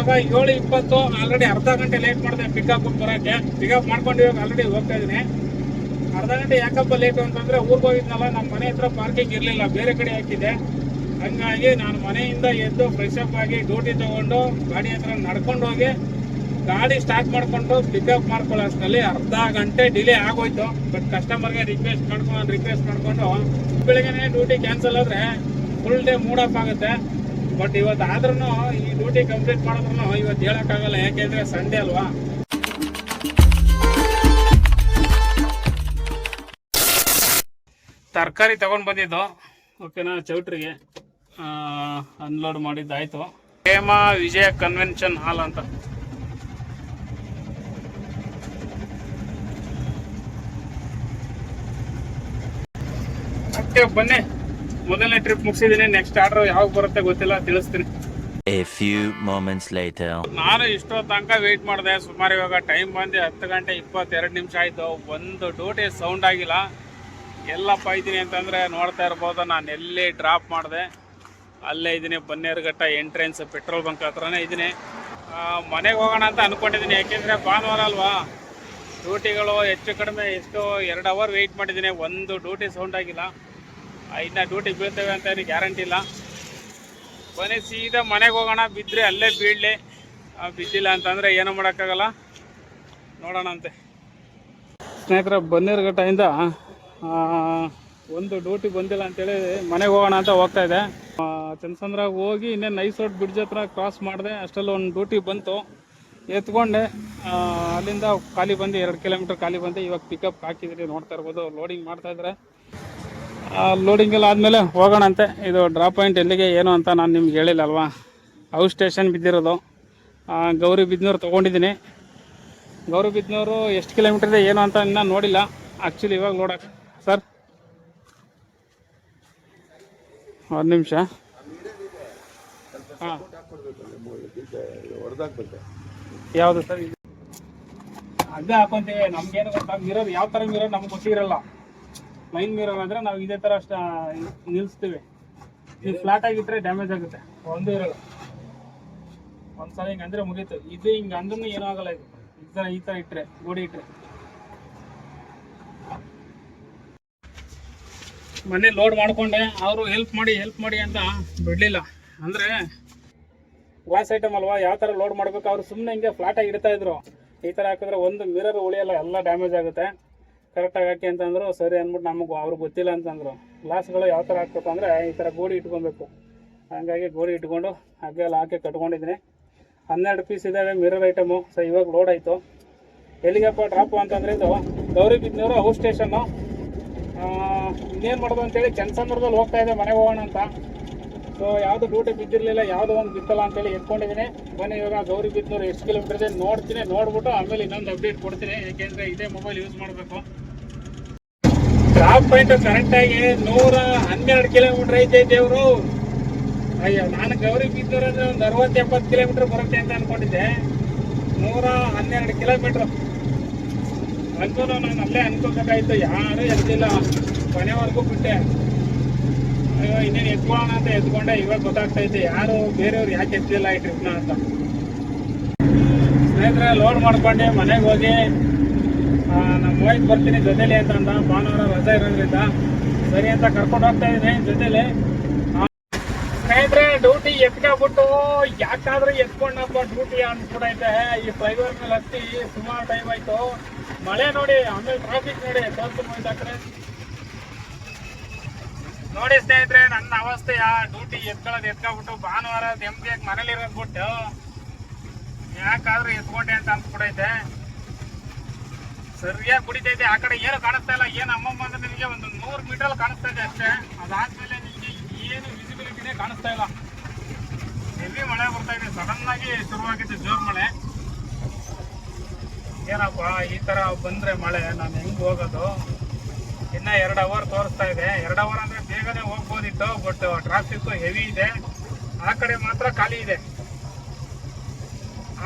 ಇವಾಗ ಏಳು ಇಪ್ಪತ್ತು ಆಲ್ರೆಡಿ ಅರ್ಧ ಗಂಟೆ ಲೇಟ್ ಮಾಡಿದೆ ಪಿಕಪ್ ಬರೋಕ್ಕೆ. ಪಿಕಪ್ ಮಾಡ್ಕೊಂಡು ಇವಾಗ ಆಲ್ರೆಡಿ ಹೋಗ್ತಾ ಇದ್ದೀನಿ. ಅರ್ಧ ಗಂಟೆ ಯಾಕಪ್ಪ ಲೇಟು ಅಂತಂದ್ರೆ ಊರಿಗೆ ಹೋಗಿದ್ನಲ್ಲ ನಮ್ಮ ಮನೆ ಹತ್ರ ಪಾರ್ಕಿಂಗ್ ಇರಲಿಲ್ಲ, ಬೇರೆ ಕಡೆ ಹಾಕಿದ್ದೆ. ಹಂಗಾಗಿ ನಾನು ಮನೆಯಿಂದ ಎದ್ದು ಫ್ರೆಶ್ ಅಪ್ ಆಗಿ ಡ್ಯೂಟಿ ತಗೊಂಡು ಗಾಡಿ ಹತ್ರ ನಡ್ಕೊಂಡು ಹೋಗಿ ಗಾಡಿ ಸ್ಟಾರ್ಟ್ ಮಾಡಿಕೊಂಡು ಪಿಕಪ್ ಮಾಡ್ಕೊಳ್ಳೋ ಅಷ್ಟರಲ್ಲಿ ಅರ್ಧ ಗಂಟೆ ಡಿಲೇ ಆಗೋಯ್ತು. ಬಟ್ ಕಸ್ಟಮರ್ಗೆ ರಿಕ್ವೆಸ್ಟ್ ಮಾಡ್ಕೊಂಡು ರಿಕ್ವೆಸ್ಟ್ ಮಾಡಿಕೊಂಡು, ಬೆಳಿಗ್ಗೆನೆ ಡ್ಯೂಟಿ ಕ್ಯಾನ್ಸಲ್ ಆದರೆ ಫುಲ್ ಡೇ ಮೂಡ್ ಆಫ್ ಆಗುತ್ತೆ. ಬಟ್ ಇವತ್ತು ಆದ್ರೂ ಈ ಡ್ಯೂಟಿ ಕಂಪ್ಲೀಟ್ ಮಾಡಿದ್ರು ಇವತ್ತು ಹೇಳೋಕ್ಕಾಗಲ್ಲ, ಯಾಕೆಂದ್ರೆ ಸಂಡೇ ಅಲ್ವಾ? ತರಕಾರಿ ತಗೊಂಡು ಬಂದಿದ್ದು. ಓಕೆನಾ ಚೌಟ್ರಿಗೆ. ಅನ್ಲೋಡ್ ಮಾಡಿದ್ದಾಯ್ತು ಹೇಮ ವಿಜಯ ಕನ್ವೆನ್ಷನ್ ಹಾಲ್ ಅಂತ. ಬನ್ನಿ. ಮೊದಲನೇ ಟ್ರಿಪ್ ಮುಗಿಸಿದ್ದೀನಿ ನೆಕ್ಸ್ಟ್ ಆರ್ಡರ್ ಯಾವಾಗ ಬರುತ್ತೆ ಗೊತ್ತಿಲ್ಲ ತಿಳಿಸ್ತೀನಿ. A few moments later. ನಾನು ಇಷ್ಟೋ ತನಕ ವೆಯ್ಟ್ ಮಾಡಿದೆ ಸುಮಾರು ಇವಾಗ ಟೈಮ್ ಬಂದು ಹತ್ತು ಗಂಟೆ ಇಪ್ಪತ್ತೆರಡು ನಿಮಿಷ ಆಯಿತು. ಒಂದು ಡ್ಯೂಟಿ ಸೌಂಡ್ ಆಗಿಲ್ಲ. ಎಲ್ಲಪ್ಪ ಇದ್ದೀನಿ ಅಂತಂದರೆ ನೋಡ್ತಾ ಇರ್ಬೋದು ನಾನು ಎಲ್ಲಿ ಡ್ರಾಪ್ ಮಾಡಿದೆ. ಅಲ್ಲೇ ಇದ್ದೀನಿ ಬನ್ನೇರುಘಟ್ಟ ಎಂಟ್ರೆನ್ಸ್ ಪೆಟ್ರೋಲ್ ಬಂಕ್ ಹತ್ರನೇ ಇದ್ದೀನಿ. ಮನೆಗೆ ಹೋಗೋಣ ಅಂತ ಅಂದ್ಕೊಂಡಿದ್ದೀನಿ ಯಾಕೆಂದರೆ ಭಾನುವಾರ ಅಲ್ವಾ? ಡ್ಯೂಟಿಗಳು ಹೆಚ್ಚು ಕಡಿಮೆ ಎಷ್ಟು ಎರಡು ಅವರ್ ವೆಯ್ಟ್ ಮಾಡಿದ್ದೀನಿ ಒಂದು ಡ್ಯೂಟಿ ಸೌಂಡ್ ಆಗಿಲ್ಲ. ಇನ್ನು ಡ್ಯೂಟಿ ಬೀಳ್ತೇವೆ ಅಂತ ಏನು ಗ್ಯಾರಂಟಿ ಇಲ್ಲ. ಕೊನೆ ಸೀದಾ ಮನೆಗೆ ಹೋಗೋಣ. ಬಿದ್ದರೆ ಅಲ್ಲೇ ಬೀಳಲಿ. ಬಿದ್ದಿಲ್ಲ ಅಂತಂದರೆ ಏನೂ ಮಾಡೋಕ್ಕಾಗಲ್ಲ. ನೋಡೋಣ ಅಂತೆ. ಸ್ನೇಹಿತರ ಬನ್ನೇರುಘಟ್ಟದಿಂದ ಒಂದು ಡ್ಯೂಟಿ ಬಂದಿಲ್ಲ ಅಂತೇಳಿ ಮನೆಗೆ ಹೋಗೋಣ ಅಂತ ಹೋಗ್ತಾ ಇದೆ. ಚಂದ್ರ ಹೋಗಿ ಇನ್ನೇ ನೈಸ್ ರೋಡ್ ಬ್ರಿಡ್ಜ್ ಹತ್ರ ಕ್ರಾಸ್ ಮಾಡಿದೆ. ಅಷ್ಟರಲ್ಲಿ ಒಂದು ಡ್ಯೂಟಿ ಬಂತು. ಎತ್ಕೊಂಡೆ. ಅಲ್ಲಿಂದ ಖಾಲಿ ಬಂದು. ಎರಡು ಕಿಲೋಮೀಟ್ರ್ ಖಾಲಿ ಬಂದು. ಇವಾಗ ಪಿಕಪ್ ಹಾಕಿದ್ರಿ, ನೋಡ್ತಾ ಇರ್ಬೋದು. ಲೋಡಿಂಗ್ ಮಾಡ್ತಾ ಇದ್ದಾರೆ ಲೋಡಿಂಗ್ ಎಲ್ಲ ಆದಮೇಲೆ ಹೋಗೋಣಂತೆ. ಇದು ಡ್ರಾಪ್ ಪಾಯಿಂಟ್ ಎಲ್ಲಿಗೆ, ಏನು ಅಂತ ನಾನು ನಿಮ್ಗೆ ಹೇಳಿಲ್ಲ ಅಲ್ವಾ ಔಟ್ ಸ್ಟೇಷನ್ ಬಿದ್ದಿರೋದು ಗೌರಿ ಬಿದ್ನೂರು ತೊಗೊಂಡಿದ್ದೀನಿ. ಗೌರಿ ಬಿದ್ನೂರು ಎಷ್ಟು ಕಿಲೋಮೀಟರ್ ಇದೆ, ಏನು ಅಂತ ಇನ್ನೂ ನೋಡಿಲ್ಲ. ಆ್ಯಕ್ಚುಲಿ ಇವಾಗ ನೋಡಕ್ಕೆ ಸರ್ ಒಂದು ನಿಮಿಷ. ಹಾಂ. ಯಾವುದು ಸರ್ ಅದೇ ಹಾಕೊಂತೀವಿ. ನಮ್ಗೇನು ಗೊತ್ತಾ ಇರೋದು ಯಾವ ಥರ ಇರೋದು ನಮ್ಗೆ ಗೊತ್ತಿರಲ್ಲ. ಲೈನ್ ಮಿರರ್ ಆದ್ರೆ ನಾವು ಇದೇ ತರ ಅಷ್ಟ ನಿಲ್ಲಿಸ್ತೀವಿ ಇದು ಫ್ಲಾಟ್ ಆಗಿದ್ರೆ ಡ್ಯಾಮೇಜ್ ಆಗುತ್ತೆ. ಒಂದು ಇರಲ್ಲ. ಒಂದ್ಸಲ ಹಿಂಗೆ ಅಂದ್ರೆ ಮುಗೀತು. ಇದು ಹಿಂಗೆ ಅಂದ್ರೂ ಏನೂ ಆಗಲ್ಲ ಇದು. ಈ ತರ ಈ ತರ ಇಟ್ಟರೆ ಗೋಡಿ ಇಟ್ಟರೆ ಮನೆ ಲೋಡ್ ಮಾಡ್ಕೊಂಡೆ. ಅವರು ಹೆಲ್ಪ್ ಮಾಡಿ ಹೆಲ್ಪ್ ಮಾಡಿ ಅಂತ ಬಿಡ್ಲಿಲ್ಲ. ಅಂದರೆ ಗ್ಲಾಸ್ ಐಟಮ್ ಅಲ್ವಾ, ಯಾವ ಥರ ಲೋಡ್ ಮಾಡ್ಬೇಕು? ಅವ್ರು ಸುಮ್ಮನೆ ಹಿಂಗೆ ಆಗಿ ಇಡ್ತಾ ಇದ್ರು. ಈ ಥರ ಹಾಕಿದ್ರೆ ಒಂದು ಮಿರರ್ ಉಳಿಯಲ್ಲ, ಎಲ್ಲ ಡ್ಯಾಮೇಜ್ ಆಗುತ್ತೆ. ಕರೆಕ್ಟಾಗಿ ಹಾಕಿ ಅಂತಂದ್ರು, ಸರಿ ಅಂದ್ಬಿಟ್ಟು ನಮಗೆ ಅವ್ರು ಗೊತ್ತಿಲ್ಲ ಅಂತಂದ್ರು. ಗ್ಲಾಸ್ಗಳು ಯಾವ ಥರ ಹಾಕ್ಬೇಕು ಅಂದರೆ ಈ ಥರ ಗೋಡಿ ಇಟ್ಕೊಬೇಕು. ಹಾಗಾಗಿ ಗೋಡಿ ಇಟ್ಕೊಂಡು ಹಾಗೆ ಎಲ್ಲ ಹಾಕಿ ಕಟ್ಕೊಂಡಿದ್ದೀನಿ. ಹನ್ನೆರಡು ಪೀಸ್ ಇದ್ದಾವೆ ಮಿರರ್ ಐಟಮು ಸೊ ಇವಾಗ ಲೋಡ್ ಆಯಿತು. ಎಲ್ಲಿಗಪ್ಪ ಡ್ರಾಪು ಅಂತಂದರೆ ಇದು ಗೌರಿ ಬಿದ್ನೂರು ಔಟ್ ಸ್ಟೇಷನ್ನು ಇನ್ನೇನು ಮಾಡೋದು ಅಂತೇಳಿ ಕೆನ್ಸಂದ್ರದಲ್ಲಿ ಹೋಗ್ತಾ ಇದೆ ಮನೆಗೆ ಹೋಗೋಣ ಅಂತ. ಸೊ ಯಾವುದು ಡ್ಯೂಟಿ ಬಿದ್ದಿರಲಿಲ್ಲ, ಯಾವುದೋ ಒಂದು ಬಿತ್ತಲ್ಲ ಅಂತೇಳಿ ಎತ್ಕೊಂಡಿದ್ದೀನಿ. ಬನ್ನಿ, ಇವಾಗ ಗೌರಿ ಬಿದ್ದನೂರು ಎಷ್ಟು ಕಿಲೋಮೀಟರ್ ಇದೆ ನೋಡ್ತೀನಿ. ನೋಡ್ಬಿಟ್ಟು ಆಮೇಲೆ ಇನ್ನೊಂದು ಅಪ್ಡೇಟ್ ಕೊಡ್ತೀನಿ. ಯಾಕೆಂದರೆ ಇದೇ ಮೊಬೈಲ್ ಯೂಸ್ ಮಾಡಬೇಕು. ಡ್ರಾಪ್ ಪಾಯಿಂಟ್ ಕರೆಕ್ಟಾಗಿ ನೂರ ಹನ್ನೆರಡು ಕಿಲೋಮೀಟರ್ ಐತೆ ದೇವರು. ಅಯ್ಯೋ, ನಾನು ಗೌರಿ ಬಿದ್ದೂರ ಒಂದು ಅರವತ್ತು ಎಪ್ಪತ್ತು ಕಿಲೋಮೀಟರ್ ಬರುತ್ತೆ ಅಂತ ಅನ್ಕೊಂಡಿದ್ದೆ. ನೂರ ಹನ್ನೆರಡು ಕಿಲೋಮೀಟ್ರ್ ಅಂತೂ ನಾನು ಅಲ್ಲೇ ಅನ್ಕೋಬೇಕಾಯ್ತು ಯಾರು ಎದ್ದಿಲ್ಲ. ಕೊನೆವರೆಗೂ ಬಿಟ್ಟೆ. ಅಯ್ಯೋ, ಇನ್ನೇನು ಎತ್ಕೊಳ್ಳೋಣ ಅಂತ ಎತ್ಕೊಂಡೆ ಇವಾಗ ಗೊತ್ತಾಗ್ತೈತೆ. ಯಾರು ಬೇರೆಯವ್ರು ಯಾಕೆ ಎತ್ತಿಲ್ಲ ಈ ಟ್ರಿಪ್ನ ಅಂತ. ಸ್ನೇಹಿತರೆ ಲೋಡ್ ಮಾಡ್ಕೊಂಡೆ ಮನೆಗೆ ಹೋಗಿ ನಮ್ಮ ವೈಫ್ ಬರ್ತೀನಿ ಜೊತೆಲಿ ಅಂತ ಅಂದ. ಭಾನುವಾರ ರಜೆ ಇರೋದ್ರಿಂದ ಸರಿ ಅಂತ ಕರ್ಕೊಂಡು ಹೋಗ್ತಾ ಇದ್ದೀನಿ ಜೊತೆಲಿ. ಸ್ನೇಹಿತರೆ ಡ್ಯೂಟಿ ಎತ್ಕೊಬಿಟ್ಟು ಯಾಕಾದ್ರೂ ಎತ್ಕೊಂಡಪ್ಪ ಡ್ಯೂಟಿ ಅನ್ಸ್ಬಿಟ್ಟೈತೆ ಈ ಫ್ಲೈಓವರ್ ಮೇಲೆ ಹತ್ತಿ ಸುಮಾರು ಟೈಮ್ ಆಯ್ತು. ಮಳೆ ನೋಡಿ, ಆಮೇಲೆ ಟ್ರಾಫಿಕ್ ನೋಡಿ ತೋರ್ಸ್ಕೊಂಡು ಹೋಯ್ತಾಕ್ರೆ ನೋಡಿ ಸ್ನೇಹಿತರೆ, ನನ್ನ ಅವಸ್ಥೆಯ ಡ್ಯೂಟಿ ಎತ್ಕೊಳ್ಳೋದು ಎತ್ಕೊಬಿಟ್ಟು ಭಾನುವಾರ ನೆಮ್ಮದಿಯಾಗಿ ಮನೇಲಿ ಇರೋದ್ಬಿಟ್ಟು ಯಾಕಾದ್ರೂ ಎತ್ಕೊಂಡೆ ಅಂತ ಅನ್ಸ್ಬಿಡೈತೆ. ಸರಿಯಾಗಿ ಕುಡಿತೈತೆ ಆ ಕಡೆ ಏನು ಕಾಣಿಸ್ತಾ ಇಲ್ಲ. ಏನು ಅಮ್ಮಮ್ಮ ಅಂದ್ರೆ ನಿಮಗೆ ಒಂದು ನೂರು ಮೀಟರ್ ಕಾಣಿಸ್ತಾ ಇದೆ ಅಷ್ಟೇ. ಅದಾದ್ಮೇಲೆ ನಿಮಗೆ ಏನು ವಿಸಿಬಿಲಿಟಿನೇ ಕಾಣಿಸ್ತಾ ಇಲ್ಲ. ಹೆವಿ ಮಳೆ ಬರ್ತಾ ಇದೆ. ಸಡನ್ ಆಗಿ ಶುರುವಾಗಿದೆ ಜೋರ್ ಮಳೆ. ಏನಪ್ಪ, ಈ ತರ ಬಂದ್ರೆ ಮಳೆ. ನಾನು ಹೆಂಗ್ ಹೋಗೋದು? ಇನ್ನ ಎರಡು ಅವರ್ ತೋರಿಸ್ತಾ ಇದೆ. ಎರಡು ಅವರ್ ಅಂದ್ರೆ ಬೇಗನೆ ಹೋಗ್ಬೋದಿತ್ತು ಬಟ್ ಟ್ರಾಫಿಕ್ ಹೆವಿ ಇದೆ. ಆ ಕಡೆ ಮಾತ್ರ ಖಾಲಿ ಇದೆ.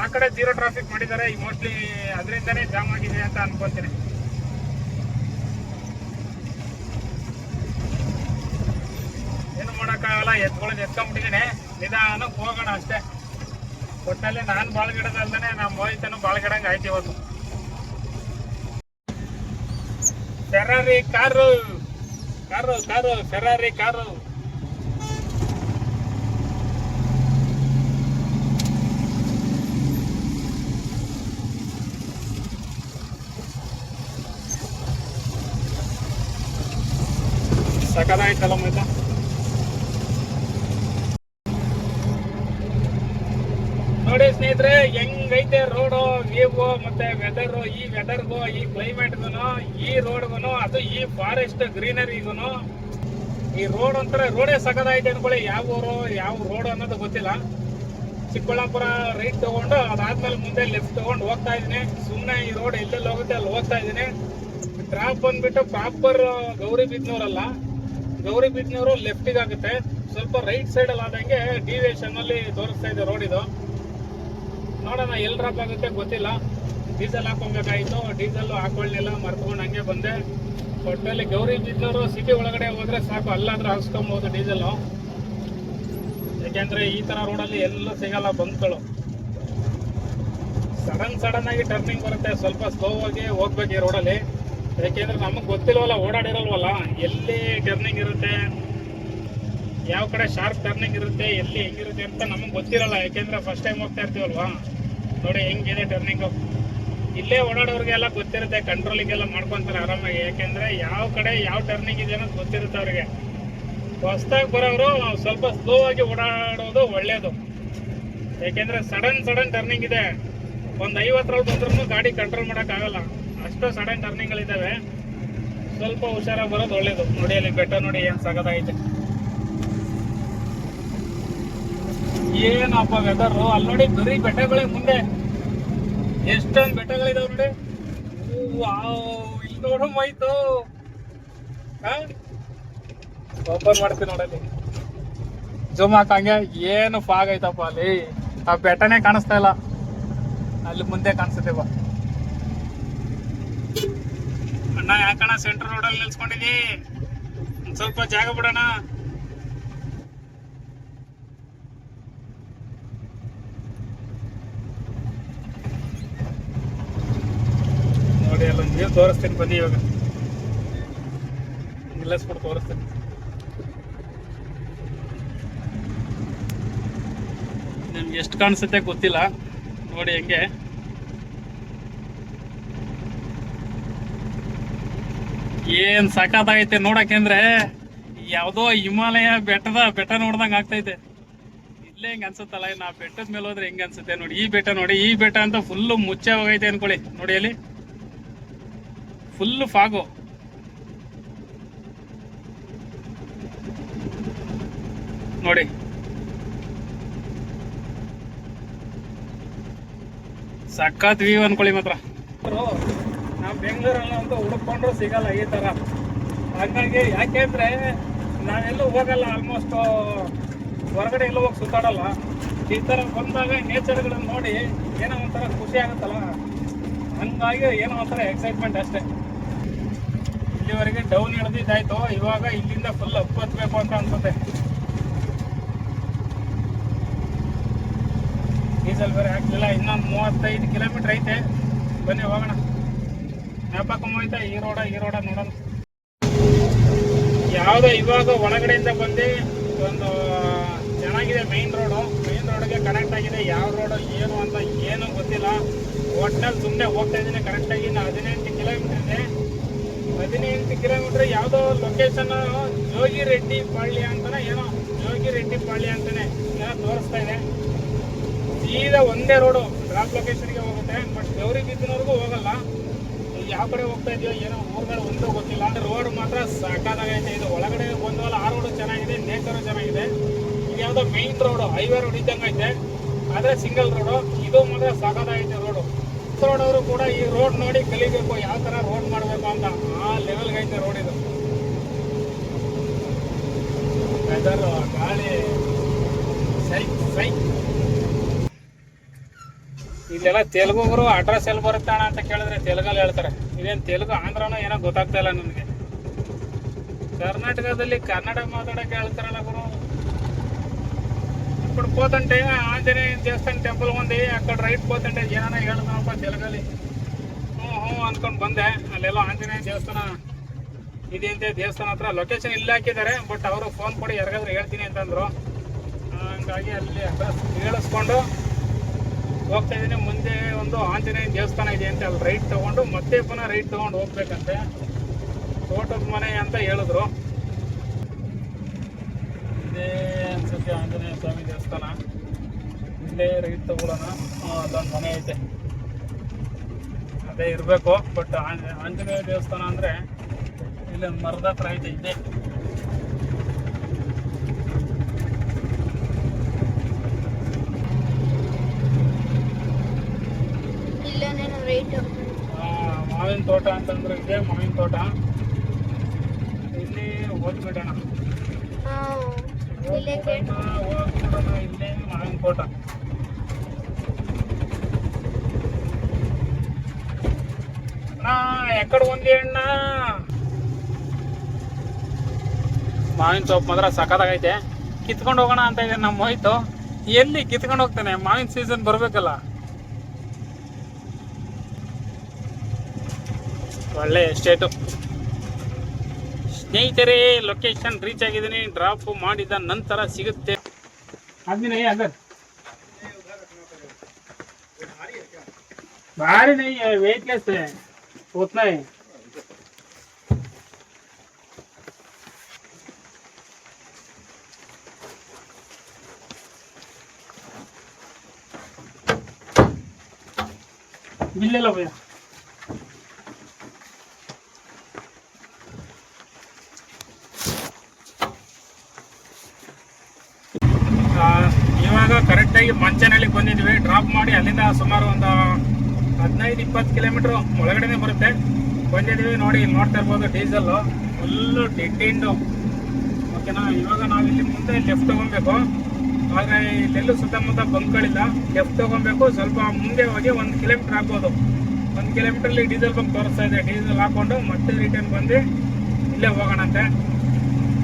ಆ ಕಡೆ ಜೀರೋ ಟ್ರಾಫಿಕ್ ಮಾಡಿದ್ದಾರೆ. ಮೋಸ್ಟ್ಲಿ ಅದರಿಂದನೇ ಜಾಮ್ ಆಗಿದೆ ಅಂತ ಅನ್ಕೊಂತೀನಿ. ಏನು ಮಾಡೋಕ್ಕಾಗಲ್ಲ, ಎತ್ಕೊಳ್ಳೋದು, ಎತ್ಕೊಂಡ್ಬಿಟ್ಟಿದ್ದೀನಿ. ನಿಧಾನಕ್ಕೆ ಹೋಗೋಣ ಅಷ್ಟೇ. ಒಟ್ಟಿನಲ್ಲಿ ನಾನು ಬಾಳ್ಗಿಡದಲ್ದೇ ನಮ್ಮ ಮೋಹಿತನು ಬಾಳ್ಗಿಡಂಗೆ ಆಯ್ತು ಇವತ್ತು. Ferrari car. Car car Ferrari car. ಸಕದಾಯ್ತಲ್ಲ ಮೈತ ನೋಡಿ ಸ್ನೇಹಿತರೆ ಹೆಂಗೈತೆ ರೋಡು ವ್ಯೂವು ಮತ್ತೆ ವೆದರ್ ಈ ವೆದರ್ಗೂ ಈ ಕ್ಲೈಮೇಟ್ಗೂ ಈ ರೋಡ್ಗೂ ಅದು ಈ ಫಾರೆಸ್ಟ್ ಗ್ರೀನರಿಗೂ ಈ ರೋಡ್ ಒಂಥರ ರೋಡೇ ಸಕದಾಯ್ತು ಅನ್ಕೊಳ್ಳಿ. ಯಾವ ಊರು, ಯಾವ ರೋಡ್ ಅನ್ನೋದು ಗೊತ್ತಿಲ್ಲ. ಚಿಕ್ಕಬಳ್ಳಾಪುರ ರೈಟ್ ತಗೊಂಡು, ಅದಾದ್ಮೇಲೆ ಮುಂದೆ ಲೆಫ್ಟ್ ತಗೊಂಡು ಹೋಗ್ತಾ ಇದೀನಿ ಸುಮ್ಮನೆ ಈ ರೋಡ್ ಎಲ್ಲೆಲ್ಲಿ ಹೋಗುತ್ತೆ, ಅಲ್ಲಿ ಹೋಗ್ತಾ ಇದ್ದೀನಿ. ಡ್ರಾಪ್ ಬಂದ್ಬಿಟ್ಟು ಪ್ರಾಪರ್ ಗೌರಿ ಬಿದ್ನೂರಲ್ಲ. ಗೌರಿ ಬಿದ್ನೂರು ಲೆಫ್ಟಿಗೆ ಆಗುತ್ತೆ. ಸ್ವಲ್ಪ ರೈಟ್ ಸೈಡ್ ಅಲ್ಲಿ ಆದಂಗೆ ಡಿವಿಯೇಷನ್ ಅಲ್ಲಿ ತೋರಿಸ್ತಾ ಇದೆ ರೋಡ್ ಇದು. ನೋಡೋಣ ಎಲ್ಲಿ ಡ್ರಾಪ್ ಆಗುತ್ತೆ ಗೊತ್ತಿಲ್ಲ. ಡೀಸೆಲ್ ಹಾಕೊಬೇಕಾಯ್ತು ಡೀಸೆಲ್ ಹಾಕೊಳ್ಳಿಲ್ಲ, ಮರ್ತ್ಕೊಂಡು ಹಂಗೆ ಬಂದೆ. ಒಟ್ಟಲ್ಲಿ ಗೌರಿ ಬಿದ್ನೂರು ಸಿಟಿ ಒಳಗಡೆ ಹೋದ್ರೆ ಸಾಕು. ಅಲ್ಲಾದ್ರೂ ಹಾಕ್ಸ್ಕೊಬೋದು ಡೀಸೆಲ್ ಯಾಕೆಂದ್ರೆ ಈ ತರ ರೋಡಲ್ಲಿ ಎಲ್ಲ ಸಿಗಲ್ಲ ಬಂಕ್ಗಳು. ಸಡನ್ ಸಡನ್ ಆಗಿ ಟರ್ನಿಂಗ್ ಬರುತ್ತೆ. ಸ್ವಲ್ಪ ಸ್ಲೋ ಆಗಿ ಹೋಗ್ಬೇಕು ಈ ರೋಡಲ್ಲಿ ಯಾಕೆಂದ್ರೆ ನಮಗೆ ಗೊತ್ತಿಲ್ವಲ್ಲ, ಓಡಾಡಿರಲ್ವಲ್ಲ. ಎಲ್ಲಿ ಟರ್ನಿಂಗ್ ಇರುತ್ತೆ, ಯಾವ ಕಡೆ ಶಾರ್ಪ್ ಟರ್ನಿಂಗ್ ಇರುತ್ತೆ, ಎಲ್ಲಿ ಹೆಂಗಿರುತ್ತೆ ಅಂತ ನಮಗೆ ಗೊತ್ತಿರಲ್ಲ. ಯಾಕೆಂದ್ರೆ ಫಸ್ಟ್ ಟೈಮ್ ಹೋಗ್ತಾ ಇರ್ತೀವಲ್ವಾ? ನೋಡಿ ಹೆಂಗಿದೆ ಟರ್ನಿಂಗು ಇಲ್ಲೇ ಓಡಾಡೋರಿಗೆಲ್ಲ ಗೊತ್ತಿರುತ್ತೆ ಕಂಟ್ರೋಲಿಂಗೆಲ್ಲ ಮಾಡ್ಕೊಂತಾರೆ ಆರಾಮಾಗಿ. ಯಾಕೆಂದ್ರೆ ಯಾವ ಕಡೆ ಯಾವ ಟರ್ನಿಂಗ್ ಇದೆ ಅನ್ನೋದು ಗೊತ್ತಿರುತ್ತೆ ಅವ್ರಿಗೆ. ಹೊಸ್ದಾಗಿ ಬರೋರು ಸ್ವಲ್ಪ ಸ್ಲೋ ಆಗಿ ಓಡಾಡೋದು ಒಳ್ಳೇದು. ಯಾಕೆಂದ್ರೆ ಸಡನ್ ಸಡನ್ ಟರ್ನಿಂಗ್ ಇದೆ. ಒಂದು ಐವತ್ತರಲ್ಲಿ ಬಂದ್ರೂ ಗಾಡಿ ಕಂಟ್ರೋಲ್ ಮಾಡೋಕ್ಕಾಗಲ್ಲ ಅಷ್ಟು ಸಡನ್ ಟರ್ನಿಂಗ್ಗಳಿದ್ದಾವೆ. ಸ್ವಲ್ಪ ಹುಷಾರಾಗಿ ಬರೋದು ಒಳ್ಳೇದು. ನೋಡಿ ಅಲ್ಲಿ ಬೆಟ್ಟ, ನೋಡಿ ಏನು ಐತೆ. ಏನಪ್ಪ ವೆದರ್ ಅಲ್ಲಿ ನೋಡಿ ಬರೀ ಬೆಟ್ಟಗಳೇ ಮುಂದೆ. ಎಷ್ಟೊಂದ್ ಬೆಟ್ಟಗಳಿದಾವೆ ನೋಡಿ. ಇಲ್ಲಿ ನೋಡಮ್ ಹೋಯ್ತು ಓಪನ್ ಮಾಡ್ತೀನಿ ನೋಡಲ್ಲಿ ಜೂಮ್ ಹಾಕಂಗೆ ಏನು ಫಾಗ್ ಐತಪ್ಪ ಅಲ್ಲಿ. ಆ ಬೆಟ್ಟನೇ ಕಾಣಿಸ್ತಾ ಇಲ್ಲ. ಅಲ್ಲಿ ಮುಂದೆ ಕಾಣಿಸುತ್ತೆ, ಬಾ. ಅಣ್ಣ ಯಾಕಣ್ಣ ಸೆಂಟ್ರ್ ರೋಡಲ್ಲಿ ನಿಲ್ಸ್ಕೊಂಡಿದಿ? ಸ್ವಲ್ಪ ಜಾಗ ಬಿಡೋಣ. ನೋಡಿ ಅಲ್ಲ ನೀವು ತೋರಿಸ್ತೀನಿ, ಬನ್ನಿ ಇವಾಗ. ನಿಲ್ಲಿಸ್ಬಿಟ್ಟು ತೋರಿಸ್ತೀನಿ. ನಿಮ್ಗೆ ಎಷ್ಟು ಕಾಣಿಸುತ್ತೆ ಗೊತ್ತಿಲ್ಲ. ನೋಡಿ, ಹೆಂಗೆ. ಏನ್ ಸಖತ್ತಾಗೈತೆ ನೋಡಕ್ಕೆಂದ್ರೆ ಯಾವ್ದೋ ಹಿಮಾಲಯ ಬೆಟ್ಟದ ಬೆಟ್ಟ ನೋಡ್ದಂಗ ಆಗ್ತೈತೆ. ಇಲ್ಲೇ ಹಿಂಗ ಅನ್ಸುತ್ತಲ್ಲ ನಾ ಬೆಟ್ಟದ ಮೇಲೆ ಹೋದ್ರೆ ಹೆಂಗೆ ಅನ್ಸುತ್ತೆ ನೋಡಿ, ಈ ಬೆಟ್ಟ ನೋಡಿ, ಈ ಬೆಟ್ಟ ಅಂತ ಫುಲ್ಲು ಮುಚ್ಚೆ ಹೋಗೈತೆ ಅನ್ಕೊಳ್ಳಿ ನೋಡಿ ಅಲ್ಲಿ. Full fog. ನೋಡಿ. ಸಖತ್ ವ್ಯೂ ಅನ್ಕೊಳ್ಳಿ ಮಾತ್ರ. ನಾವು ಅಂತ ಹುಡುಕೊಂಡ್ರು ಸಿಗಲ್ಲ ಈ ತರ. ಹಾಗಾಗಿ ಯಾಕೆಂದ್ರೆ ನಾವೆಲ್ಲೂ ಹೋಗಲ್ಲ ಆಲ್ಮೋಸ್ಟ್ ಹೊರಗಡೆ ಎಲ್ಲೂ ಹೋಗಿ ಸುತ್ತಾಡಲ್ಲ. ಈ ತರ ಬಂದಾಗ ನೇಚರ್ಗಳನ್ನು ನೋಡಿ ಏನೋ ಒಂಥರ ಖುಷಿ ಆಗುತ್ತಲ್ಲ. ಹಂಗಾಗಿ ಏನೋ ಒಂಥರ ಎಕ್ಸೈಟ್ಮೆಂಟ್ ಅಷ್ಟೇ. ಇಲ್ಲಿವರೆಗೆ ಡೌನ್ ಇಳಿದಿದ್ದಾಯ್ತು ಇವಾಗ ಇಲ್ಲಿಂದ ಫುಲ್ ಅಪ್ ಹತ್ಬೇಕು ಅಂತ ಅನ್ಸುತ್ತೆ. ಡೀಸೆಲ್ ಬೇರೆ ಹಾಕ್ಲಿಲ್ಲ, ಇನ್ನೊಂದು ಮೂವತ್ತೈದು ಕಿಲೋಮೀಟರ್ ಐತೆ. ಬನ್ನಿ ಹೋಗೋಣ. ಜ್ಞಾಪಕ ಈ ರೋಡ ಈ ರೋಡ ನೋಡೋಣ. ಯಾವುದೋ ಇವಾಗ ಒಳಗಡೆಯಿಂದ ಬಂದು ಒಂದು, ಚೆನ್ನಾಗಿದೆ ಮೈನ್ ರೋಡು ಮೈನ್ ರೋಡ್ಗೆ ಕನೆಕ್ಟ್ ಆಗಿದೆ. ಯಾವ ರೋಡು ಏನು ಅಂತ ಏನು ಗೊತ್ತಿಲ್ಲ. ಒಟ್ನಲ್ಲಿ ಸುಮ್ಮನೆ ಹೋಗ್ತಾ ಇದ್ದೀನಿ. ಕರೆಕ್ಟಾಗಿ ನಾ ಹದಿನೆಂಟು ಕಿಲೋಮೀಟರ್ ಇದೆ. ಹದಿನೆಂಟು ಕಿಲೋಮೀಟರ್ ಯಾವುದೋ ಲೊಕೇಶನ್ ಜೋಗಿ ರೆಡ್ಡಿ ಪಳ್ಳಿ ಅಂತಾನೆ ಏನೋ, ಜೋಗಿ ರೆಡ್ಡಿ ಪಳ್ಳಿ ಅಂತಾನೆ ಏನೋ ತೋರಿಸ್ತಾ ಇದೆ. ಸೀದಾ ಒಂದೇ ರೋಡು ಡ್ರಾಪ್ ಲೊಕೇಶನ್ಗೆ ಹೋಗುತ್ತೆ. ಬಟ್ ಗೌರಿ ಬಿದ್ದಿನವ್ರಿಗೂ ಹೋಗಲ್ಲ. ಯಾವ ಕಡೆ ಹೋಗ್ತಾ ಇದೆಯೋ ಏನೋ ಊರುಗಳು ಒಂದು ಗೊತ್ತಿಲ್ಲ. ರೋಡ್ ಮಾತ್ರ ಸಾಕಾದಾಗೈತೆ. ಇದು ಒಳಗಡೆ ಒಂದಲ್ಲ ಆ ರೋಡು ಚೆನ್ನಾಗಿದೆ ನೇಚರು ಚೆನ್ನಾಗಿದೆ. ಇದು ಯಾವುದೋ ಮೈನ್ ರೋಡು ಹೈವೇ ರೋಡ್ ಇದ್ದಂಗೆ ಐತೆ. ಆದರೆ ಸಿಂಗಲ್ ರೋಡು ಇದು ಮಾತ್ರ ಸಾಕಾದಾಗೈತೆ ರೋಡು ರೋಡ್ ಅವರು ಕೂಡ ಈ ರೋಡ್ ನೋಡಿ ಕಲಿಬೇಕು, ಯಾವ ಥರ ರೋಡ್ ಮಾಡಬೇಕು ಅಂತ ಆ ಲೆವೆಲ್ಗೆ ಐತೆ ರೋಡ್ ಇದು. ವೆದರ್ ಗಾಳಿ ಸೈಕ್ ಸೈ ಇಲ್ಲೆಲ್ಲ ತೆಲುಗುಗರು ಅಡ್ರೆಸ್ ಎಲ್ಲಿ ಬರುತ್ತಾಣ ಅಂತ ಕೇಳಿದ್ರೆ ತೆಲುಗಲ್ಲಿ ಹೇಳ್ತಾರೆ. ಇದೇನು ತೆಲುಗು, ಆಂಧ್ರನೋ ಏನೋ ಗೊತ್ತಾಗ್ತಾ ಇಲ್ಲ ನನಗೆ. ಕರ್ನಾಟಕದಲ್ಲಿ ಕನ್ನಡ ಮಾತಾಡೋಕೆ ಹೇಳ್ತಾರಲ್ಲ ಗುರು. ಇಪ್ಪುಡು ಪೋತಂಟೆ, ಆಂಜನೇಯ ದೇವಸ್ಥಾನ ಟೆಂಪಲ್ ಬಂದು టెంపుల్ ರೈಟ್ ಪೋತಂಟೆ రైట్ పోతుంటే ತೆಲುಗಲ್ಲಿ. ಹ್ಞೂ ಹ್ಞೂ ಅಂದ್ಕೊಂಡು ಬಂದೆ. ಅಲ್ಲೆಲ್ಲ ಆಂಜನೇಯ ದೇವಸ್ಥಾನ ಇದೆಯಂತೆ ದೇವಸ್ಥಾನ ಹತ್ರ ಲೊಕೇಶನ್ ಇಲ್ಲಿ ಹಾಕಿದ್ದಾರೆ ಬಟ್ ಅವರು ಫೋನ್ ಕೊಡಿ, ಯಾರಿಗಾದ್ರೂ ಹೇಳ್ತೀನಿ ಅಂತಂದರು. ಹಂಗಾಗಿ ಅಲ್ಲಿ ಅಡ್ರೆಸ್ ಹೇಳಿಸ್ಕೊಂಡು ಹೋಗ್ತಾ ಇದ್ದೀನಿ ಮುಂದೆ ಒಂದು ಆಂಜನೇಯ ದೇವಸ್ಥಾನ ಇದೆ ಅಂತ ಅಲ್ಲಿ ರೈಟ್ ತಗೊಂಡು ಮತ್ತೆ ಪುನಃ ರೈಟ್ ತೊಗೊಂಡು ಹೋಗ್ಬೇಕಂತೆ. ತೋಟದ ಮನೆ ಅಂತ ಹೇಳಿದ್ರು. ಇದೇ ಅನ್ಸುತ್ತೆ ಆಂಜನೇಯ ಸ್ವಾಮಿ ದೇವಸ್ಥಾನ. ಇಲ್ಲೇ ರೈಟ್ ತಗೊಳ್ಳೋಣ. ಅಲ್ಲೊಂದು ಮನೆ ಐತೆ. ಅದೇ ಇರಬೇಕು ಬಟ್ ಆಂಜನೇಯ ದೇವಸ್ಥಾನ ಅಂದರೆ ಇಲ್ಲಿ ಮರದ ಹತ್ರ ಐತೆ ಇಲ್ಲೇನೇನೋ ರೇಟ್ ಆ, ಮಾವಿನ ತೋಟ ಅಂತಂದ್ರೆ ಇದೆ ಮಾವಿನ ತೋಟ. ಇಲ್ಲಿ ಹೋಗ್ಬಿಡೋಣ. ಹಾಂ ಇಲ್ಲೇ ಮಾವಿನ ತೋಟ. ಅಣ್ಣ ಎಕಡೆ ಒಂದು ಅಣ್ಣ. ಮಾವಿನ ಸೊಪ್ಪು ಮಾತ್ರ ಸಖತ್ತಾಗೈತೆ. ಕಿತ್ಕೊಂಡು ಹೋಗೋಣ ಅಂತ ಇದೆ ನಮ್ಮ ಹೋಯ್ತು. ಎಲ್ಲಿ ಕಿತ್ಕೊಂಡು ಹೋಗ್ತಾನೆ? ಮಾವಿನ ಸೀಸನ್ ಬರಬೇಕಲ್ಲ. ಒಳ್ಳೆ ಎಸ್ಟೇಟು ಸ್ನೇಹಿತರೇ ಲೊಕೇಶನ್ ರೀಚ್ ಆಗಿದ್ದೀನಿ. ಡ್ರಾಪ್ ಮಾಡಿದ ನಂತರ ಸಿಗುತ್ತೆ. ಭಾರಿ ವೆಯ್ಟ್ಲೆಸ್ ಉತ್ನ ಬಿಲ್ಲೆಲ್ಲ ಭಯ ಡ್ರಾಪ್ ಮಾಡಿ ಅಲ್ಲಿಂದ ಸುಮಾರು ಒಂದು ಹದಿನೈದು, ಇಪ್ಪತ್ತು ಕಿಲೋಮೀಟರ್ ಒಳಗಡೆನೆ ಬರುತ್ತೆ. ಬಂದಿದ್ದೀವಿ ನೋಡಿ, ಇಲ್ಲಿ ನೋಡ್ತಾ ಇರ್ಬೋದು ಡೀಸೆಲ್ಲು ಫುಲ್ಲು ಡೆಡ್ ಎಂಡು ಓಕೆನಾ ಇವಾಗ ನಾವು ಇಲ್ಲಿ ಮುಂದೆ ಲೆಫ್ಟ್ ತೊಗೊಬೇಕು. ಆದರೆ ಇಲ್ಲೆಲ್ಲೂ ಸುತ್ತಮುತ್ತ ಬಂಕ್ಗಳಿಲ್ಲ. ಲೆಫ್ಟ್ ತೊಗೊಬೇಕು. ಸ್ವಲ್ಪ ಮುಂದೆ ಹೋಗಿ ಒಂದು ಕಿಲೋಮೀಟ್ರ್ ಆಗ್ಬೋದು ಒಂದು ಕಿಲೋಮೀಟ್ರಲ್ಲಿ ಡೀಸೆಲ್ ಬಂಕ್ ತೋರಿಸ್ತಾ ಇದೆ. ಡೀಸೆಲ್ ಹಾಕೊಂಡು ಮತ್ತೆ ರಿಟರ್ನ್ ಬಂದು ಇಲ್ಲೇ ಹೋಗೋಣಂತೆ.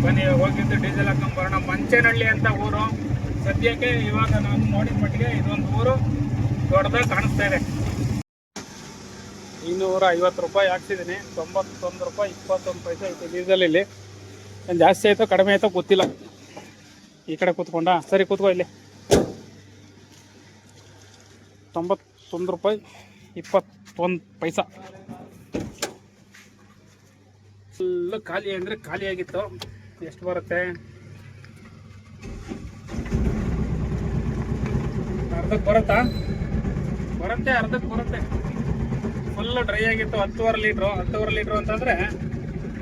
ಬನ್ನಿ, ಹೋಗಿದ್ದು ಡೀಸೆಲ್ ಹಾಕೊಂಡ್ ಬರೋಣ. ಮಂಚೇನಹಳ್ಳಿ ಅಂತ ಊರು. ಸದ್ಯಕ್ಕೆ ಇವಾಗ ನಾನು ನೋಡಿದ ಮಟ್ಟಿಗೆ ಇದೊಂದು ಊರು ದೊಡ್ಡದಾಗಿ ಕಾಣಿಸ್ತಾ ಇದೆ. ಇನ್ನೂರ ಐವತ್ತು ರೂಪಾಯಿ ಹಾಕ್ಸಿದ್ದೀನಿ. ತೊಂಬತ್ತೊಂದು ರೂಪಾಯಿ, ಇಪ್ಪತ್ತೊಂದು ಪೈಸೆ ಐತೆ ಡೀಸೆಲ್ ಇಲ್ಲಿ. ಏನ್ ಜಾಸ್ತಿ ಆಯಿತೋ ಕಡಿಮೆ ಆಯಿತೋ ಗೊತ್ತಿಲ್ಲ. ಈ ಕಡೆ ಕೂತ್ಕೊಂಡ? ಸರಿ, ಕೂತ್ಕೋ ಇಲ್ಲಿ. ತೊಂಬತ್ತೊಂದು ರೂಪಾಯಿ, ಇಪ್ಪತ್ತೊಂದು ಪೈಸ. ಫುಲ್ಲು ಖಾಲಿ ಅಂದರೆ ಖಾಲಿಯಾಗಿತ್ತು. ಎಷ್ಟು ಬರುತ್ತೆ? ಅರ್ಧಕ್ಕೆ ಬರುತ್ತಾ? ಬರುತ್ತೆ, ಅರ್ಧಕ್ಕೆ ಬರುತ್ತೆ. ಫುಲ್ಲು ಡ್ರೈ ಆಗಿತ್ತು, ಹತ್ತುವರೆ ಲೀಟ್ರು. ಹತ್ತುವರೆ ಲೀಟ್ರು ಅಂತಂದರೆ,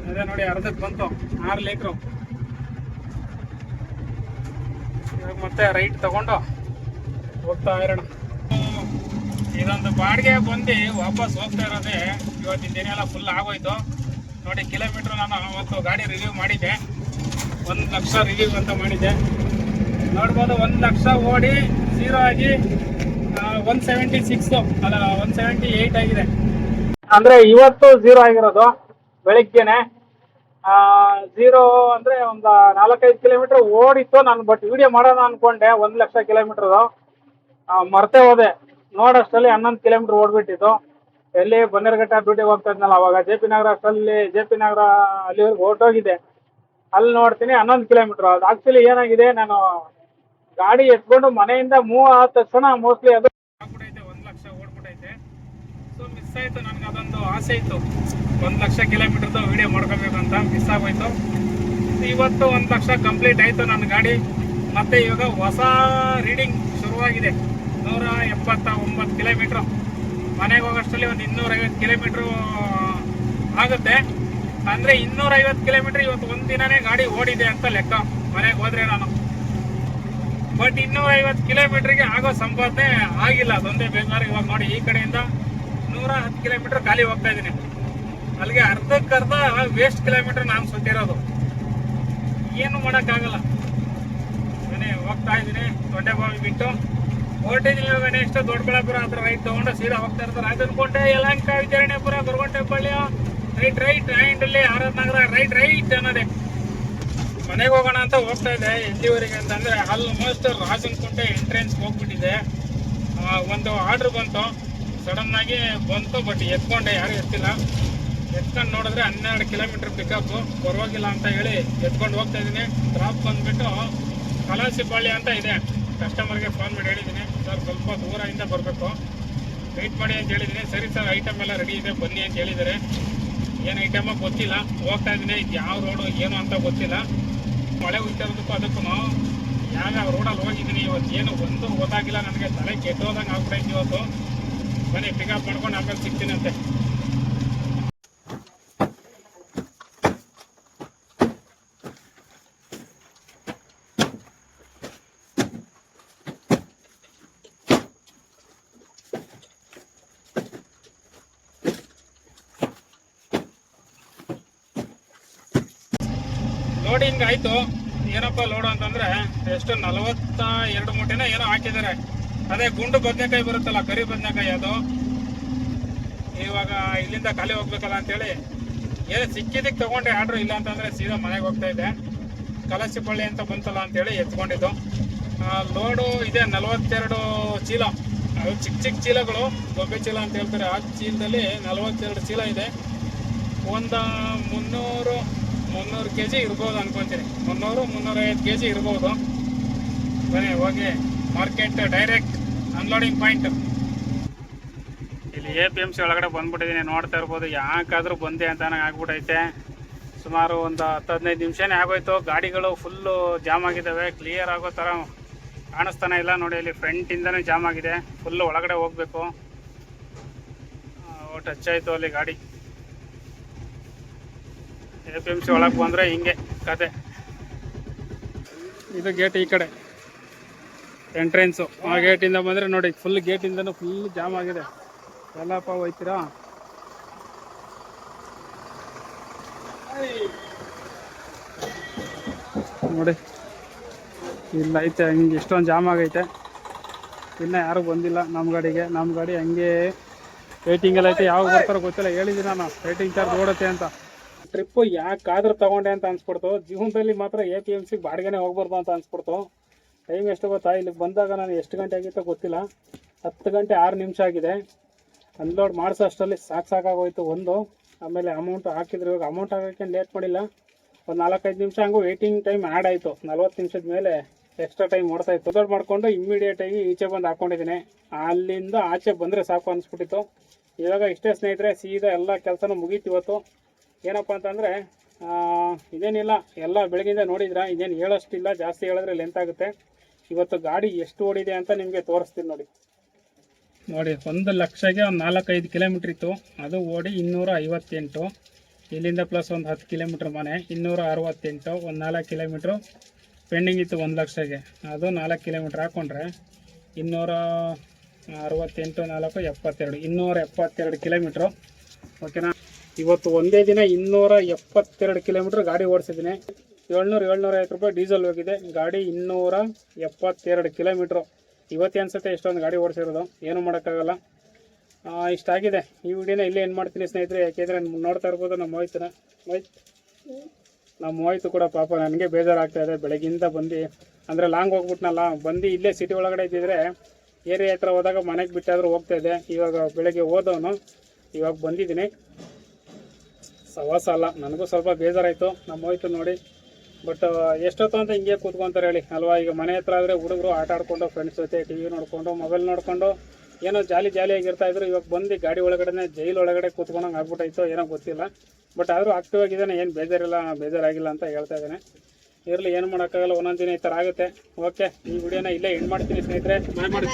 ಅದೇ ನೋಡಿ, ಅರ್ಧಕ್ಕೆ ಬಂತು. ಆರು ಲೀಟ್ರು. ಇವಾಗ ಮತ್ತೆ ರೈಟ್ ತಗೊಂಡು ಹೋಗ್ತಾ ಇರೋಣ. ಇದೊಂದು ಬಾಡಿಗೆ ಬಂದು ವಾಪಸ್ ಹೋಗ್ತಾ ಇರೋದೇ ಇವತ್ತಿನ ದಿನ ಎಲ್ಲ ಫುಲ್ ಆಗೋಯ್ತು. ನೋಡಿ ಕಿಲೋಮೀಟ್ರ್ ನಾನು ಅವತ್ತು ಗಾಡಿ ರಿವ್ಯೂ ಮಾಡಿದ್ದೆ. ಒಂದು ಲಕ್ಷ ರಿವ್ಯೂ ಅಂತ ಮಾಡಿದ್ದೆ. ನೋಡ್ಬೋದು, ಒಂದು ಲಕ್ಷ ಓಡಿ ಝೀರೋ ಆಗಿ ಒನ್ ಸೆವೆಂಟಿ ಸಿಕ್ಸ್ ಅಲ್ಲ ಒನ್ ಸೆವೆಂಟಿ ಏಯ್ಟ್ ಆಗಿದೆ. ಅಂದರೆ ಇವತ್ತು ಝೀರೋ ಆಗಿರೋದು ಬೆಳಿಗ್ಗೆನೆ. ಝೀರೋ ಅಂದರೆ ಒಂದು ನಾಲ್ಕೈದು ಕಿಲೋಮೀಟ್ರ್ ಓಡಿತ್ತು ನಾನು ಬಟ್ ವಿಡಿಯೋ ಮಾಡೋಣ ಅಂದ್ಕೊಂಡೆ ಒಂದು ಲಕ್ಷ ಕಿಲೋಮೀಟ್ರದು ಮರ್ತೆ ಹೋದೆ. ನೋಡೋಷ್ಟರಲ್ಲಿ ಹನ್ನೊಂದು ಕಿಲೋಮೀಟ್ರ್ ಓಡ್ಬಿಟ್ಟಿತ್ತು. ಎಲ್ಲಿ ಬನ್ನೇರ್ಘಟ್ಟ ಡ್ಯೂಟಿಗೆ ಹೋಗ್ತಾ ಇದ್ನಲ್ಲ ಅವಾಗ ಜೆ ಪಿ ನಗರ ಅಷ್ಟರಲ್ಲಿ ಜೆ ಪಿ ನಗರ ಅಲ್ಲಿವರೆಗೆ ಹೊರಟೋಗಿದೆ. ಅಲ್ಲಿ ನೋಡ್ತೀನಿ ಹನ್ನೊಂದು ಕಿಲೋಮೀಟ್ರ್ ಅದು ಆ್ಯಕ್ಚುಲಿ ಏನಾಗಿದೆ, ನಾನು ಗಾಡಿ ಎತ್ಕೊಂಡು ಮನೆಯಿಂದ ಮೂವ್ ಆದ ತಕ್ಷಣ ಮೋಸ್ಟ್ಲಿ ಅದು ಆಗ್ಬಿಟ್ಟೈತೆ ಒಂದು ಲಕ್ಷ ಓಡ್ಬಿಟ್ಟೈತೆ ಸೊ ಮಿಸ್ ಆಯಿತು, ನನಗೆ ಅದೊಂದು ಆಸೆ ಇತ್ತು. ಒಂದು ಲಕ್ಷ ಕಿಲೋಮೀಟರ್ದು ವಿಡಿಯೋ ಮಾಡ್ಕೋಬೇಕಂತ ಮಿಸ್ ಆಗೋಯ್ತು. ಇವತ್ತು ಒಂದು ಲಕ್ಷ ಕಂಪ್ಲೀಟ್ ಆಯಿತು ನನ್ನ ಗಾಡಿ. ಮತ್ತೆ ಇವಾಗ ಹೊಸ ರೀಡಿಂಗ್ ಶುರುವಾಗಿದೆ. ನೂರ ಎಪ್ಪತ್ತ ಒಂಬತ್ತು ಕಿಲೋಮೀಟ್ರು. ಮನೆಗೆ ಹೋಗೋಷ್ಟರಲ್ಲಿ ಒಂದು ಇನ್ನೂರೈವತ್ತು ಕಿಲೋಮೀಟ್ರು ಆಗುತ್ತೆ. ಅಂದರೆ ಇನ್ನೂರೈವತ್ತು ಕಿಲೋಮೀಟ್ರ್ ಇವತ್ತು ಒಂದು ಗಾಡಿ ಓಡಿದೆ ಅಂತ ಲೆಕ್ಕ. ಮನೆಗೆ ಹೋದ್ರೆ ನಾನು. ಬಟ್ ಇನ್ನೂರೈವತ್ತು ಕಿಲೋಮೀಟ್ರಿಗೆ ಆಗೋ ಸಂಪಾದನೆ ಆಗಿಲ್ಲ. ಅದೊಂದೇ ಬೇಜಾರು ಇವಾಗ ನೋಡಿ, ಈ ಕಡೆಯಿಂದ ನೂರ ಹತ್ತು ಕಿಲೋಮೀಟರ್ ಖಾಲಿ ಹೋಗ್ತಾ ಇದ್ದೀನಿ. ಅಲ್ಲಿಗೆ ಅರ್ಧಕ್ಕರ್ಧ ವೇಸ್ಟ್ ಕಿಲೋಮೀಟರ್ ನಾನು ಸುತ್ತಿರೋದು. ಏನು ಮಾಡೋಕ್ಕಾಗಲ್ಲ. ಮನೆ ಹೋಗ್ತಾ ಇದ್ದೀನಿ. ದೊಡ್ಡಬಾವಿ ಬಿಟ್ಟು. ಹೊರಟಿದ್ದೀನಿ ಇವಾಗ ನೆಕ್ಸ್ಟ್ ದೊಡ್ಡಬಳ್ಳಾಪುರ ಹತ್ರ ರೈಟ್ ತೊಗೊಂಡು ಸೀದಾ ಹೋಗ್ತಾ ಇರ್ತಾರೆ ಅದನ್ಕೊಂಡೆ ಯಲಹಂಕ ವಿಚಾರಣೆಪುರ ಪಲ್ಯ ರೈಟ್ ರೈಟ್ ಆ್ಯಂಡಲ್ಲಿ ಆರ್ ನಗರ. ರೈಟ್ ರೈಟ್ ಅನ್ನೋದೇ. ಮನೆಗೆ ಹೋಗೋಣ ಅಂತ ಹೋಗ್ತಾ ಇದೆ ಎಲ್ಲಿವರೆಗೆ ಅಂತಂದರೆ ಆಲ್ಮೋಸ್ಟ್ ರಾಜನಕುಂಟೆ ಎಂಟ್ರೆನ್ಸ್ ಹೋಗ್ಬಿಟ್ಟಿದೆ. ಒಂದು ಆರ್ಡರ್ ಬಂತು. ಸಡನ್ ಆಗಿ ಬಂತು ಬಟ್ ಎತ್ಕೊಂಡೆ, ಯಾರು ಎತ್ತಿಲ್ಲ. ಎತ್ಕೊಂಡು ನೋಡಿದ್ರೆ ಹನ್ನೆರಡು ಕಿಲೋಮೀಟರ್ ಪಿಕಪ್ ಪರವಾಗಿಲ್ಲ ಅಂತ ಹೇಳಿ ಎತ್ಕೊಂಡು ಹೋಗ್ತಾ ಇದ್ದೀನಿ. ಡ್ರಾಪ್ ಬಂದ್ಬಿಟ್ಟು ಕಲಾಸಿಬಳ್ಳಿ ಅಂತ ಇದೆ. ಕಸ್ಟಮರ್ಗೆ ಫೋನ್ ಮಾಡಿ ಹೇಳಿದ್ದೀನಿ. ಸರ್ ಸ್ವಲ್ಪ ದೂರದಿಂದ ಬರಬೇಕು. ವೆಯ್ಟ್ ಮಾಡಿ ಅಂತ ಹೇಳಿದ್ದೀನಿ. ಸರಿ ಸರ್ ಐಟಮ್ ಎಲ್ಲ ರೆಡಿ ಇದೆ. ಬನ್ನಿ ಅಂತ ಹೇಳಿದ್ದಾರೆ. ಏನು ಐಟಮ ಗೊತ್ತಿಲ್ಲ. ಹೋಗ್ತಾ ಇದ್ದೀನಿ. ಇದು ಯಾವ ರೋಡು ಏನು ಅಂತ ಗೊತ್ತಿಲ್ಲ. ಮಳೆ ಹುಟ್ಟಿರೋದಕ್ಕೂ ಅದಕ್ಕೂ ಯಾವ ರೋಡಲ್ಲಿ ಹೋಗಿದ್ದೀನಿ ಇವತ್ತು ಏನು ಒಂದು ಗೊತ್ತಾಗಿಲ್ಲ ನನಗೆ. ತಲೆ ಕೆಟ್ಟೋದಂಗೆ ಆಗ್ಬಿಟ್ಟೈತೆ ಇವತ್ತು. ಬನ್ನಿ ಪಿಕಪ್ ಮಾಡ್ಕೊಂಡು ಆಮೇಲೆ ಸಿಗ್ತೀನಂತೆ ಲೋಡಿಂಗ್ ಆಯ್ತು. ಏನಪ್ಪ ಲೋಡ್ ಅಂತಂದ್ರೆ ಎಷ್ಟು ನಲವತ್ತ ಎರಡು ಮೂಟೆನ ಏನೋ ಹಾಕಿದ್ದಾರೆ. ಅದೇ ಗುಂಡು ಬದನೆಕಾಯಿ ಬರುತ್ತಲ್ಲ, ಕರಿ ಬದನೆಕಾಯಿ ಅದು. ಇವಾಗ ಇಲ್ಲಿಂದ ಖಾಲಿ ಹೋಗ್ಬೇಕಲ್ಲ ಅಂತೇಳಿ. ಏನು ಸಿಕ್ಕಿದ್ದಕ್ಕೆ ತಗೊಂಡ್ರೆ ಆರ್ಡ್ರ್ ಇಲ್ಲ ಅಂತಂದ್ರೆ ಸೀದಾ ಮನೆಗೆ ಹೋಗ್ತಾ ಇದ್ದೆ. ಕಲಸಿಪಳ್ಳಿ ಅಂತ ಬಂತಲ್ಲ ಅಂತೇಳಿ ಎತ್ಕೊಂಡಿದ್ದು. ಲೋಡು ಇದೆ, ನಲವತ್ತೆರಡು ಚೀಲ. ಅದು ಚಿಕ್ಕ ಚಿಕ್ಕ ಚೀಲಗಳು ಗೊಬ್ಬೆ ಚೀಲ ಅಂತ ಹೇಳ್ತಾರೆ. ಆ ಚೀಲದಲ್ಲಿ ನಲವತ್ತೆರಡು ಚೀಲ ಇದೆ. ಒಂದು ಮುನ್ನೂರು ಮುನ್ನೂರು ಕೆ ಜಿ ಇರ್ಬೋದು ಅನ್ಕೊಂತೀನಿ. ಮುನ್ನೂರು, ಮುನ್ನೂರೈವತ್ತು ಕೆ ಜಿ ಇರ್ಬೋದು ಬನ್ನಿ, ಹೋಗಿ ಮಾರ್ಕೆಟ್ ಡೈರೆಕ್ಟ್ ಅನ್ಲೋಡಿಂಗ್ ಪಾಯಿಂಟ್ ಇಲ್ಲಿ ಎ ಪಿ ಎಂ ಸಿ ಒಳಗಡೆ ಬಂದ್ಬಿಟ್ಟಿದ್ದೀನಿ ನೋಡ್ತಾ ಇರ್ಬೋದು. ಯಾಕಾದರೂ ಬಂದೆ ಅಂತ ನನಗೆ ಸುಮಾರು ಒಂದು ಹತ್ತು, ಹದಿನೈದು ನಿಮಿಷನೇ ಆಗೋಯ್ತು. ಗಾಡಿಗಳು ಫುಲ್ಲು ಜಾಮ್ ಆಗಿದ್ದಾವೆ ಕ್ಲಿಯರ್ ಆಗೋ ಥರ ಕಾಣಿಸ್ತಾನೆ ಇಲ್ಲ. ನೋಡಿ, ಇಲ್ಲಿ ಫ್ರಂಟಿಂದನೇ ಜಾಮ್ ಆಗಿದೆ. ಫುಲ್ಲು ಒಳಗಡೆ ಹೋಗಬೇಕು. ಟಚ್ ಆಯಿತು ಅಲ್ಲಿ ಗಾಡಿ. ಎ ಪಿ ಎಂ ಸಿ ಒಳಗೆ ಬಂದರೆ ಹಿಂಗೆ ಕತೆ. ಇದು ಗೇಟ್ ಈ ಕಡೆ. ಎಂಟ್ರೆನ್ಸು ಆ ಗೇಟಿಂದ ಬಂದರೆ ನೋಡಿ ಫುಲ್ ಗೇಟಿಂದನೂ ಫುಲ್ ಜಾಮ್ ಆಗಿದೆ. ಎಲ್ಲಪ್ಪ ಹೋಯ್ತೀರಾ? ನೋಡಿ, ಇಲ್ಲ ಐತೆ, ಹಿಂಗೆ ಇಷ್ಟೊಂದು ಜಾಮ್ ಆಗೈತೆ. ಇನ್ನೂ ಯಾರು ಬಂದಿಲ್ಲ ನಮ್ಮ ಗಾಡಿಗೆ. ನಮ್ಮ ಗಾಡಿ ಹಂಗೆ ವೇಟಿಂಗಲ್ಲಿ ಐತೆ. ಯಾವಾಗ ಬರ್ತಾರೋ ಗೊತ್ತಿಲ್ಲ. ಹೇಳಿದ್ದೀನಿ ನಾನು. ವೇಟಿಂಗ್ ಚಾರ್ಜ್ ಓಡುತ್ತೆ ಅಂತ. ಟ್ರಿಪ್ಪು ಯಾಕಾದ್ರೂ ತಗೊಂಡೆ ಅಂತ ಅನ್ಸ್ಬಿಡ್ತು. ಜೀವನದಲ್ಲಿ ಮಾತ್ರ ಎ ಪಿ ಎಂ ಸಿಗೆ ಬಾಡಿಗೆನೇ ಹೋಗ್ಬಾರ್ದು ಅಂತ ಅನ್ಸ್ಬಿಡ್ತು. ಟೈಮ್ ಎಷ್ಟು ಗೊತ್ತಾ? ಇಲ್ಲಿಗೆ ಬಂದಾಗ ನಾನು ಎಷ್ಟು ಗಂಟೆ ಆಗಿತ್ತೋ ಗೊತ್ತಿಲ್ಲ. ಹತ್ತು ಗಂಟೆ ಆರು ನಿಮಿಷ ಆಗಿದೆ. ಅನ್ಲೋಡ್ ಮಾಡಿಸೋ ಅಷ್ಟರಲ್ಲಿ ಸಾಕು ಸಾಕಾಗೋಯ್ತು ಒಂದು. ಆಮೇಲೆ ಅಮೌಂಟ್ ಹಾಕಿದ್ರು. ಇವಾಗ ಅಮೌಂಟ್ ಹಾಕೋಕ್ಕೆ ಲೇಟ್ ಮಾಡಿಲ್ಲ. ಒಂದು ನಾಲ್ಕೈದು ನಿಮಿಷ ಹಂಗೂ ವೇಟಿಂಗ್ ಟೈಮ್ ಆ್ಯಡ್ ಆಯಿತು. ನಲ್ವತ್ತು ನಿಮಿಷದ ಮೇಲೆ ಎಕ್ಸ್ಟ್ರಾ ಟೈಮ್ ಓಡ್ತಾ ಇತ್ತು. ಅಪ್ಲೋಡ್ ಮಾಡಿಕೊಂಡು ಇಮ್ಮಿಡಿಯೇಟಾಗಿ ಈಚೆ ಬಂದು ಹಾಕ್ಕೊಂಡಿದ್ದೀನಿ ಅಲ್ಲಿಂದ ಆಚೆ ಬಂದರೆ ಸಾಕು ಅನಿಸ್ಬಿಟ್ಟಿತ್ತು. ಇವಾಗ ಇಷ್ಟೇ ಸ್ನೇಹಿತರೆ, ಸೀದಾ ಎಲ್ಲ ಕೆಲಸನೂ ಮುಗೀತು ಇವತ್ತು. ಏನಪ್ಪ ಅಂತಂದರೆ ಇದೇನಿಲ್ಲ, ಎಲ್ಲ ಬೆಳಗಿಂದ ನೋಡಿದ್ರೆ, ಇದೇನು ಹೇಳೋಷ್ಟಿಲ್ಲ, ಜಾಸ್ತಿ ಹೇಳಿದ್ರೆ ಲೆಂತ್ ಆಗುತ್ತೆ. ಇವತ್ತು ಗಾಡಿ ಎಷ್ಟು ಓಡಿದೆ ಅಂತ ನಿಮಗೆ ತೋರಿಸ್ತೀನಿ ನೋಡಿ. ನೋಡಿ, ಒಂದು ಲಕ್ಷಗೆ ಒಂದು ನಾಲ್ಕೈದು ಕಿಲೋಮೀಟ್ರ್ ಇತ್ತು. ಅದು ಓಡಿ ಇನ್ನೂರ ಐವತ್ತೆಂಟು ಇಲ್ಲಿಂದ ಪ್ಲಸ್ ಒಂದು ಹತ್ತು ಕಿಲೋಮೀಟ್ರ್ ಮನೆ ಇನ್ನೂರ ಅರವತ್ತೆಂಟು ಒಂದು ನಾಲ್ಕು ಕಿಲೋಮೀಟ್ರು ಪೆಂಡಿಂಗ್ ಇತ್ತು ಒಂದು ಲಕ್ಷಗೆ. ಅದು ನಾಲ್ಕು ಕಿಲೋಮೀಟ್ರ್ ಹಾಕ್ಕೊಂಡ್ರೆ ಇನ್ನೂರ ಅರವತ್ತೆಂಟು ನಾಲ್ಕು ಎಪ್ಪತ್ತೆರಡು ಇನ್ನೂರ ಎಪ್ಪತ್ತೆರಡು ಕಿಲೋಮೀಟ್ರು ಓಕೆನಾ ಇವತ್ತು ಒಂದೇ ದಿನ ಇನ್ನೂರ ಎಪ್ಪತ್ತೆರಡು ಕಿಲೋಮೀಟ್ರ್ ಗಾಡಿ ಓಡಿಸಿದ್ದೀನಿ. ಏಳ್ನೂರು, ಏಳ್ನೂರ ಐವತ್ತು ರೂಪಾಯಿ ಡೀಸೆಲ್ ಹೋಗಿದೆ. ಗಾಡಿ ಇನ್ನೂರ ಎಪ್ಪತ್ತೆರಡು ಕಿಲೋಮೀಟ್ರು. ಇವತ್ತೇ ಅನ್ಸುತ್ತೆ ಇಷ್ಟೊಂದು ಗಾಡಿ ಓಡಿಸಿರೋದು. ಏನೂ ಮಾಡೋಕ್ಕಾಗಲ್ಲ. ಇಷ್ಟಾಗಿದೆ. ಈ ವಿಡಿಯೋನ ಇಲ್ಲೇ ಏನು ಮಾಡ್ತೀನಿ ಸ್ನೇಹಿತರೆ. ಯಾಕೆಂದರೆ ನೋಡ್ತಾ ಇರ್ಬೋದು ನಮ್ಮ ಮೋಹಿತನ. ಮೋಹಿತ್? ನಮ್ಮ ಮೋಹಿತು ಕೂಡ ಪಾಪ ನನಗೆ ಬೇಜಾರಾಗ್ತಾ ಇದೆ. ಬೆಳಗ್ಗಿಂದ ಬಂದು, ಅಂದರೆ ಲಾಂಗ್ ಹೋಗ್ಬಿಟ್ನಲ್ಲ, ಬಂದು ಇಲ್ಲೇ ಸಿಟಿ ಒಳಗಡೆ ಇದ್ದಿದ್ರೆ ಏರಿಯಾ ಹತ್ರ ಹೋದಾಗ ಮನೆಗೆ ಬಿಟ್ಟಾದರೂ ಇದೆ ಇವಾಗ ಬೆಳಗ್ಗೆ ಹೋದವನು, ಇವಾಗ ಬಂದಿದ್ದೀನಿ. ಸವಾಸ ಅಲ್ಲ ನನಗೂ ಸ್ವಲ್ಪ ಬೇಜಾರಾಯಿತು. ನಮ್ಮ ಹೋಯ್ತು ನೋಡಿ. ಬಟ್ ಎಷ್ಟೊತ್ತು ಅಂತ ಹಿಂಗೆ ಕೂತ್ಕೊಂತಾರೆ ಹೇಳಿ. ಅಲ್ವಾ? ಈಗ ಮನೆ ಹತ್ರ ಆದರೆ ಹುಡುಗರು ಆಟ ಆಡ್ಕೊಂಡು ಫ್ರೆಂಡ್ಸ್ ಜೊತೆ ಟಿ ವಿ ನೋಡಿಕೊಂಡು ಮೊಬೈಲ್ ನೋಡಿಕೊಂಡು, ಏನೋ ಜಾಲಿ ಜಾಲಿಯಾಗಿರ್ತಾ ಇದ್ರು. ಇವಾಗ ಬಂದು ಗಾಡಿ ಒಳಗಡೆ ಜೈಲ್ ಒಳಗಡೆ ಕೂತ್ಕೊಂಡಂಗೆ ಆಗ್ಬಿಟ್ಟಾಯ್ತು ಏನೋ ಗೊತ್ತಿಲ್ಲ. ಬಟ್ ಆದರೂ ಆಕ್ಟಿವ್ ಆಗಿದ್ದಾನೆ. ಏನು ಬೇಜಾರಿಲ್ಲ. ಬೇಜಾರಾಗಿಲ್ಲ ಅಂತ ಹೇಳ್ತಾ ಇದ್ದಾನೆ. ಇರಲಿ, ಏನು ಮಾಡೋಕ್ಕಾಗಲ್ಲ. ಒಂದೊಂದು ದಿನ ಈ ಥರ ಆಗುತ್ತೆ. ಓಕೆ ಈ ವಿಡಿಯೋನ ಇಲ್ಲೇ ಎಂಡ್ ಮಾಡ್ತೀನಿ ಸ್ನೇಹಿತರೆ. ಬಾಯ್ ಮಾಡಿ